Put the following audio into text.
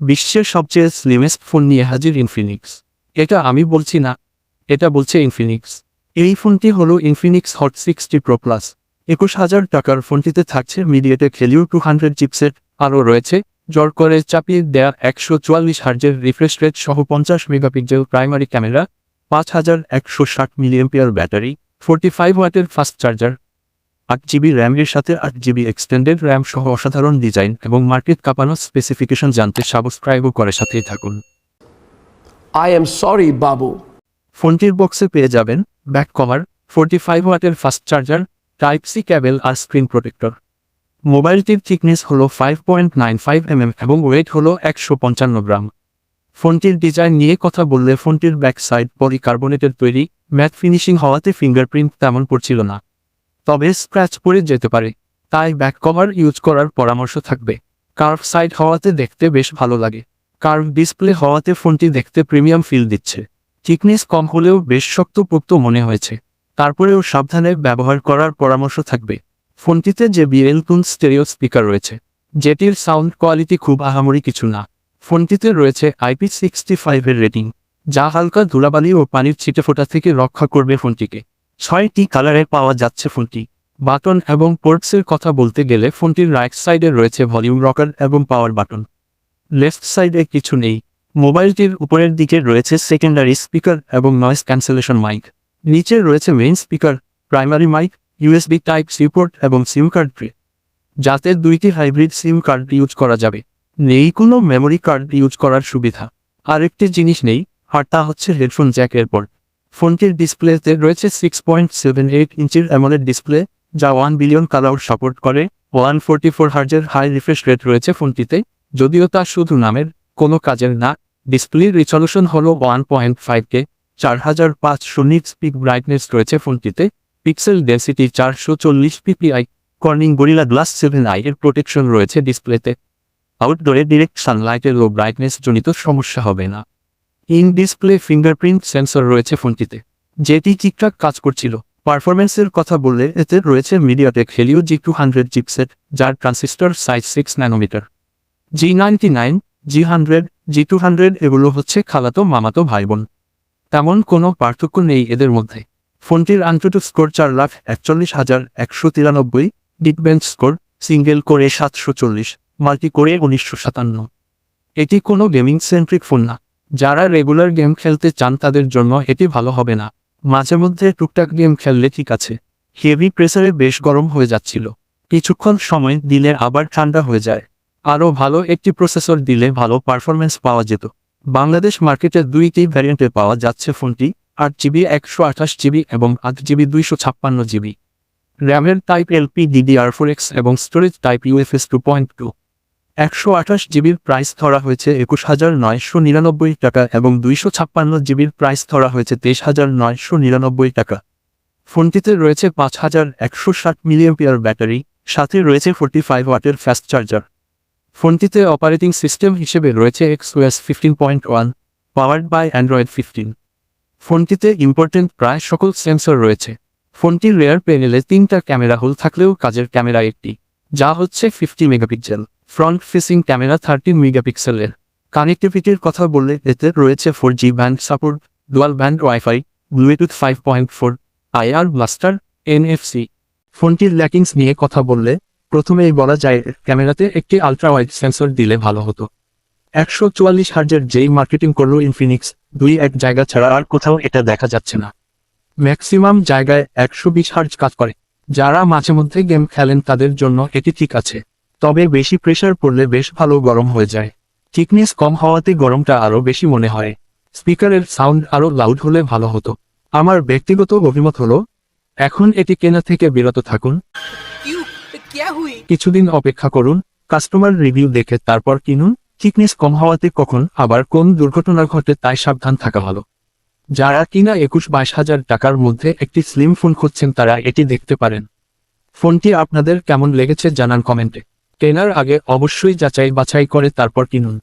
বিশ্বের সবচেয়ে slimmest phone নিয়ে হাজির ইনফিনিক্স এটা আমি বলছি না, এটা বলছে ইনফিনিক্স এই ফোনটি হলো Infinix hot sixty pro plus একুশ হাজার টাকার ফোনটিতে থাকছে মিডিয়েটে খেলিও টু হান্ড্রেড চিপসেট আরও রয়েছে, জ্বর করে চাপিয়ে দেয়া একশো চুয়াল্লিশ হার্জের রিফ্রেশ রেট সহ পঞ্চাশ মেগাপিক্সেল প্রাইমারি ক্যামেরা পাঁচ হাজার একশো ষাট মিলিয়ম্পিয়ার ব্যাটারি ফোরটি ফাইভ ওয়াটের ফাস্ট চার্জার আট জিবি র্যামের সাথে আট জিবি এক্সটেন্ডেড র্যাম সহ অসাধারণ ডিজাইন এবং মার্কেট কাঁপানো স্পেসিফিকেশন জানতে সাবস্ক্রাইবও করে সাথেই থাকুন। আই এম সরি বাবু। ফোনটির বক্সে পেয়ে যাবেন ব্যাক কভার ফোরটি ফাইভ ওয়াটের fast charger type C cable আর স্ক্রিন প্রোটেক্টর মোবাইলটির থিকনেস হলো five point nine five MM এবং ওয়েট হলো একশো পঞ্চান্ন গ্রাম। ফোনটির ডিজাইন নিয়ে কথা বললে ফোনটির ব্যাক সাইড পলিকার্বনেটের তৈরি ম্যাট ফিনিশিং হওয়াতে ফিঙ্গারপ্রিন্ট তেমন পড়ছিল না। তবে স্ক্র্যাচ পড়ে যেতে পারে। তাই ব্যাক কভার ইউজ করার পরামর্শ থাকবে। কার্ভ সাইড হওয়াতে দেখতে বেশ ভালো লাগে। কার্ভ ডিসপ্লে হওয়াতে ফোনটি দেখতে প্রিমিয়াম ফিল দিচ্ছে। থিকনেস কম হলেও বেশ শক্তপোক্ত মনে হয়েছে। তারপরেও সাবধানে ব্যবহার করার পরামর্শ থাকবে। ফোনটিতে যে বিএল টুন স্টেরিও স্পিকার রয়েছে, যেটির সাউন্ড কোয়ালিটি খুব আহামরি কিছু না। ফোনটিতে রয়েছে আইপি সিক্সটি ফাইভের রেটিং যা হালকা ধুলাবালি ও পানির ছিটেফোঁটা থেকে রক্ষা করবে ফোনটিকে। ছয়টি কালারে পাওয়া যাচ্ছে ফোনটি। বাটন এবং পোর্টসের কথা বলতে গেলে ফোনটির রাইট সাইডে রয়েছে ভলিউম রকার এবং পাওয়ার বাটন। লেফট সাইডে কিছু নেই। মোবাইলটির উপরের দিকে রয়েছে সেকেন্ডারি স্পিকার এবং নয়েস ক্যান্সেলেশন মাইক। নিচে রয়েছে main speaker, primary mic, USB type C port এবং সিম কার্ড ট্রে। যাতে দুইটি হাইব্রিড সিম কার্ড ইউজ করা যাবে। নেই কোনো মেমোরি কার্ড ইউজ করার সুবিধা। আরেকটি জিনিস নেই, আর তা হচ্ছে হেডফোন জ্যাক এরপর ফোনটির ডিসপ্লেতে রয়েছে সিক্স পয়েন্ট সেভেন এইট ইঞ্চির অ্যামোলেড ডিসপ্লে, যা ওয়ান বিলিয়ন কালার সাপোর্ট করে ওয়ান ফোরটি ফোর হার্জের হাই রিফ্রেশ রেট রয়েছে ফোনটিতে, যদিও তা শুধু নামের, কোনো কাজের না, ডিসপ্লের রিজলিউশন হল ওয়ান পয়েন্ট ফাইভ কে চার হাজার পাঁচশো নিট স্পিক ব্রাইটনেস রয়েছে ফোনটিতে পিক্সেল ডেন্সিটি চারশো চল্লিশ PPI Corning Gorilla Glass seven I এর প্রোটেকশন রয়েছে ডিসপ্লেতে আউটডোরে ডিরেক্ট সানলাইটের লো ব্রাইটনেস জনিত সমস্যা হবে না। ইন ডিসপ্লে ফিঙ্গারপ্রিন্ট সেন্সর রয়েছে ফোনটিতে, যেটি ঠিকঠাক কাজ করছিল। পারফরমেন্সের কথা বললে এতে রয়েছে MediaTek Helio G two hundred chipset যার transistor size six nanometre G ninety nine G hundred G two hundred এগুলো হচ্ছে খালাতো মামাতো ভাই বোন তেমন কোনো পার্থক্য নেই এদের মধ্যে। ফোনটির আন্টুটু স্কোর চার লাখ একচল্লিশ হাজার একশো তিরানব্বই ডিকবেঞ্চ স্কোর সিঙ্গেল করে সাতশো চল্লিশ মাল্টি করে উনিশশো সাতান্ন। এটি কোনো গেমিং সেন্ট্রিক ফোন না। যারা রেগুলার গেম খেলতে চান তাদের জন্য এটি ভালো হবে না। মাঝে মধ্যে টুকটাক গেম খেললে ঠিক আছে। হেভি প্রেসারে বেশ গরম হয়ে যাচ্ছিল। কিছুক্ষণ সময় দিলে আবার ঠান্ডা হয়ে যায়। আরও ভালো একটি প্রসেসর দিলে ভালো পারফরমেন্স পাওয়া যেত। বাংলাদেশ মার্কেটে দুইটি ভ্যারিয়েন্টে পাওয়া যাচ্ছে ফোনটি, আট জিবি একশো আঠাশ জিবি এবং আট জিবি দুইশো ছাপ্পান্ন জিবি র্যামের type LP DDR four X এবং storage type UFS two point two একশো আঠাশ জিবির প্রাইস ধরা হয়েছে একুশ হাজার নয়শো নিরানব্বই টাকা এবং দুইশো ছাপ্পান্ন জিবির প্রাইস ধরা হয়েছে তেইশ হাজার নয়শো নিরানব্বই টাকা। ফোনটিতে রয়েছে পাঁচ হাজার একশো ষাট মিলিয়ম্পিয়ার ব্যাটারি, সাথে রয়েছে ফোর্টি ফাইভ ওয়াটের ফাস্ট চার্জার। ফোনটিতে অপারেটিং সিস্টেম হিসেবে রয়েছে X XOS fifteen point one, powered by Android fifteen. ফোনটিতে ইম্পর্টেন্ট প্রায় সকল সেন্সর রয়েছে। ফোনটির রেয়ার প্যানেলে তিনটা ক্যামেরা হোল থাকলেও কাজের ক্যামেরা একটি। যা হচ্ছে fifty megapixel front facing camera thirteen মেগাপিক্সেলের কানেক্টিভিটির কথা বললে এতে রয়েছে four G band support dual band WiFi Bluetooth five point four IR blaster NFC ফোনটির ল্যাকিংস নিয়ে কথা বললে প্রথমেই বলা যায় ক্যামেরাতে একটি আলট্রা ওয়াইড সেন্সর দিলে ভালো হতো। একশো চুয়াল্লিশ হার্জের যেই মার্কেটিং করল ইনফিনিক্স দুই এক জায়গা ছাড়া আর কোথাও এটা দেখা যাচ্ছে না। ম্যাক্সিমাম জায়গায় একশো বিশ হার্জ কাজ করে। যারা মাঝে মধ্যে গেম খেলেন তাদের জন্য এটি ঠিক আছে। তবে বেশি প্রেশার পড়লে বেশ ভালো গরম হয়ে যায়। থিকনেস কম হওয়াতে গরমটা আরও বেশি মনে হয়। স্পিকারের সাউন্ড আরও লাউড হলে ভালো হতো। আমার ব্যক্তিগত অভিমত হলো এখন এটি কেনা থেকে বিরত থাকুন। কিছুদিন অপেক্ষা করুন কাস্টমার রিভিউ দেখে তারপর কিনুন। থিকনেস কম হওয়াতে কখন আবার কোন দুর্ঘটনা ঘটে তাই সাবধান থাকা ভালো। যারা কিনা একুশ বাইশ হাজার টাকার মধ্যে একটি স্লিম ফোন খুঁজছেন তারা এটি দেখতে পারেন। ফোনটি আপনাদের কেমন লেগেছে জানান কমেন্টে। কেনার আগে অবশ্যই যাচাই বাছাই করে তারপর কিনুন।